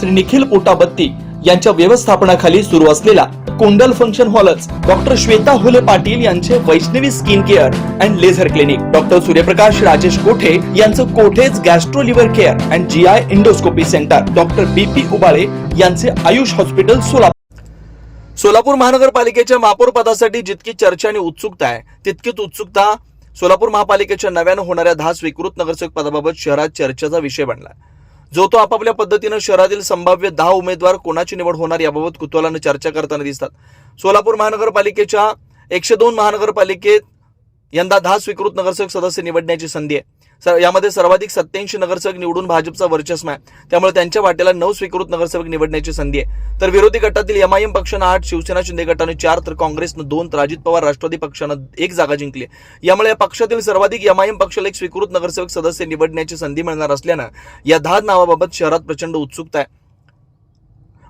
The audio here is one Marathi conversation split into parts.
श्री निखिल पोटाबत्ती यांच्या व्यवस्थापनाखाली सुरू असलेला कोंडल फंक्शन हॉलच डॉक्टर श्वेता हुले पाटील यांचे Vaishnavi skin care and laser clinic doctor Suryaprakash Rajesh Kothe यांचं कोठेच gastro liver care and G I endoscopy centre doctor B P Ubale यांचे आयुष हॉस्पिटल सोलापूर. सोलापूर महानगरपालिकेच्या महापौर पदासाठी जितकी चर्चा आणि उत्सुकता आहे तितकीच उत्सुकता सोलापूर महापालिकेच्या नव्यानं होणाऱ्या दहा स्वीकृत नगरसेवक पदाबाबत शहरात चर्चेचा विषय बनला. जो तो आपापल्या पद्धतीनं शहरातील संभाव्य दहा उमेदवार कोणाची निवड होणार याबाबत कुतूहलानं चर्चा करताना दिसतात. सोलापूर महानगरपालिकेच्या एकशे दोन महानगरपालिकेत यंदा दहा स्वीकृत नगरसेवक सदस्य निवडण्याची संधी आहे. सर यामध्ये सर्वाधिक सत्याऐंशी नगरसेवक निवडून भाजपचा वर्चस्व आहे. त्यामुळे त्यांच्या वाटेला नऊ स्वीकृत नगरसेवक निवडण्याची संधी आहे. तर विरोधी गटातील एमआयएम पक्षानं आठ शिवसेना शिंदे गटानं चार तर काँग्रेसनं दोन तर अजित पवार राष्ट्रवादी पक्षानं एक जागा जिंकली यामुळे या पक्षातील सर्वाधिक एमआयएम पक्षाला एक स्वीकृत नगरसेवक सदस्य निवडण्याची संधी मिळणार असल्यानं या दहा नावाबाबत शहरात प्रचंड उत्सुकता आहे.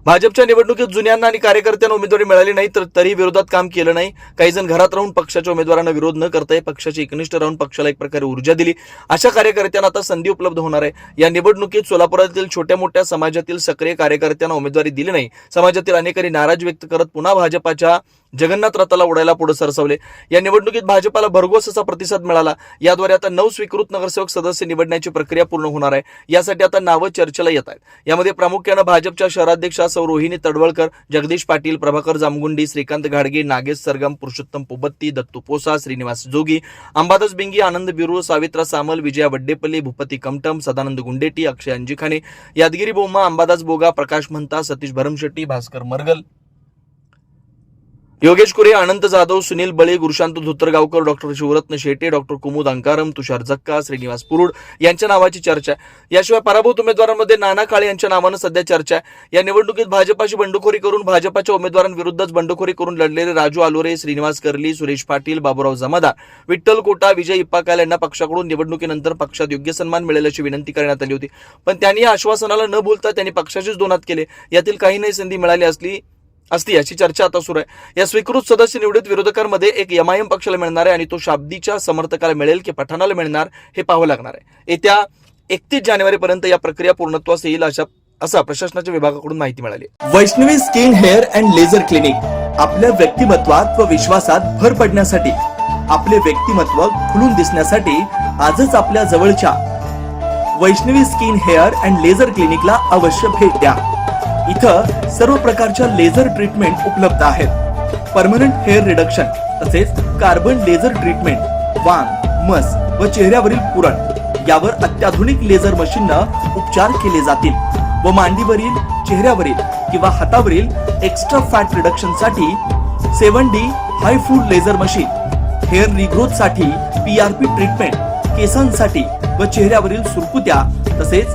भाजपच्या निवडणुकीत जुन्यांना आणि कार्यकर्त्यांना उमेदवारी मिळाली नाही तर तरी विरोधात काम केलं नाही. काही जण घरात राहून पक्षाच्या उमेदवारांना विरोध न करताय पक्षाची एकनिष्ठ राहून पक्षाला एक प्रकारे ऊर्जा दिली. अशा कार्यकर्त्यांना आता संधी उपलब्ध होणार आहे. या निवडणुकीत सोलापुरातील छोट्या मोठ्या समाजातील सक्रिय कार्यकर्त्यांना उमेदवारी दिली नाही. समाजातील अनेकांनी नाराज व्यक्त करत पुन्हा भाजपाच्या जगन्नाथ रथाला उडायला पुढे सरसवले. या निवडणुकीत भाजपाला भरघोस असा प्रतिसाद मिळाला. याद्वारे आता नऊ स्वीकृत नगरसेवक सदस्य निवडण्याची प्रक्रिया पूर्ण होणार आहे. यासाठी आता नावं चर्चेला येत आहेत. यामध्ये प्रामुख्यानं भाजपच्या शहराध्यक्षा सौ रोहिणी तडवळकर जगदीश पाटील प्रभाकर जामगुंडी श्रीकांत घाडगे नागेश सरगम पुरुषोत्तम पुबत्ती दत्तू पोसा श्रीनिवास जोगी अंबादास बिंगी आनंद बिरू सावित्रा सामल विजया वड्डेपल्ली भूपती कमटम सदानंद गुंडेटी अक्षय अंजिखाने यादगिरी बोम्मा अंबादास बोगा प्रकाश म्हणता सतीश भरमशेट्टी भास्कर मरगल योगेश कुरे अनंत जाधव सुनील बळे गुरुशांत धोत्रगावकर डॉक्टर शिवरत्न शेटे डॉक्टर कुमुद अंकारम तुषार झक्का श्रीनिवास पुरुड यांच्या नावाची चर्चा आहे. याशिवाय पराभूत उमेदवारांमध्ये नाना काळे यांच्या नावानं सध्या चर्चा आहे. या निवडणुकीत भाजपाशी बंडखोरी करून भाजपाच्या उमेदवारांविरुद्धच बंडखोरी करून लढलेले राजू आलोरे श्रीनिवास कर्ली सुरेश पाटील बाबुराव जमादार विठ्ठल कोटा विजय इप्पाकाल यांना पक्षाकडून निवडणुकीनंतर पक्षात योग्य सन्मान मिळेल अशी विनंती करण्यात आली होती. पण त्यांनी या आश्वासनाला न बोलता त्यांनी पक्षाचीच दोनात केले. यातील काही नाही संधी मिळाली असली असती याची चर्चा आता सुरू आहे. या स्वीकृत सदस्य निवडीत विरोधकांमध्ये एक एमआयएम पक्षाला मिळणार आहे आणि तो शाब्दीच्या समर्थकाला मिळेल की पठाणाला मिळणार हे पाहावं लागणार आहे. येत्या एकतीस जानेवारीपर्यंत या प्रक्रिया पूर्णत्वास येईल अशा असा प्रशासनाच्या विभागाकडून माहिती मिळाली Vaishnavi skin hair and laser clinic आपल्या व्यक्तिमत्वात व विश्वासात भर पडण्यासाठी आपले व्यक्तिमत्व खुलून दिसण्यासाठी आजच आपल्या जवळच्या Vaishnavi skin hair and laser क्लिनिकला अवश्य भेट द्या. इथं सर्व प्रकारच्या लेझर ट्रीटमेंट उपलब्ध आहेत. परमनंट हेअर रिडक्शन तसेच कार्बन लेझर ट्रीटमेंट वांग मस व चेहऱ्यावरील पुरण यावर अत्याधुनिक लेझर मशीननं उपचार केले जातील व मांडीवरील चेहऱ्यावरील किंवा हातावरील एक्स्ट्रा फॅट रिडक्शनसाठी सेवन डी हाय फूड लेझर मशीन हेअर रिग्रोथसाठी पीआरपी ट्रीटमेंट केसांसाठी व चेहऱ्यावरील सुरकुत्या तसेच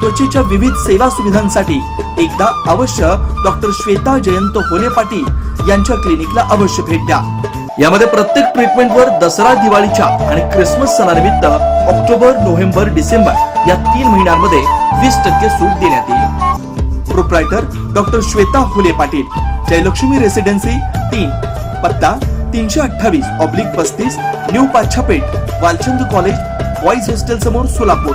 त्वचेच्या विविध सेवा सुविधांसाठी एकदा अवश्य डॉक्टर श्वेता जयंत होले पाटील यांच्या क्लिनिकला अवश्य भेट द्या. यामध्ये प्रत्येक ट्रीटमेंटवर दसरा दिवाळीच्या आणि क्रिसमस सणानिमित्त ऑक्टोबर नोव्हेंबर डिसेंबर या तीन महिन्यांमध्ये वीस टक्के सूट देण्यात येईल. Proprietor doctor Shweta Phule Patil Jayalakshmi residency तीन पत्ता तीनशे अठ्ठावीस ऑब्लिक पस्तीस new Pachhapeth Walchand college boys hostel समोर सोलापूर.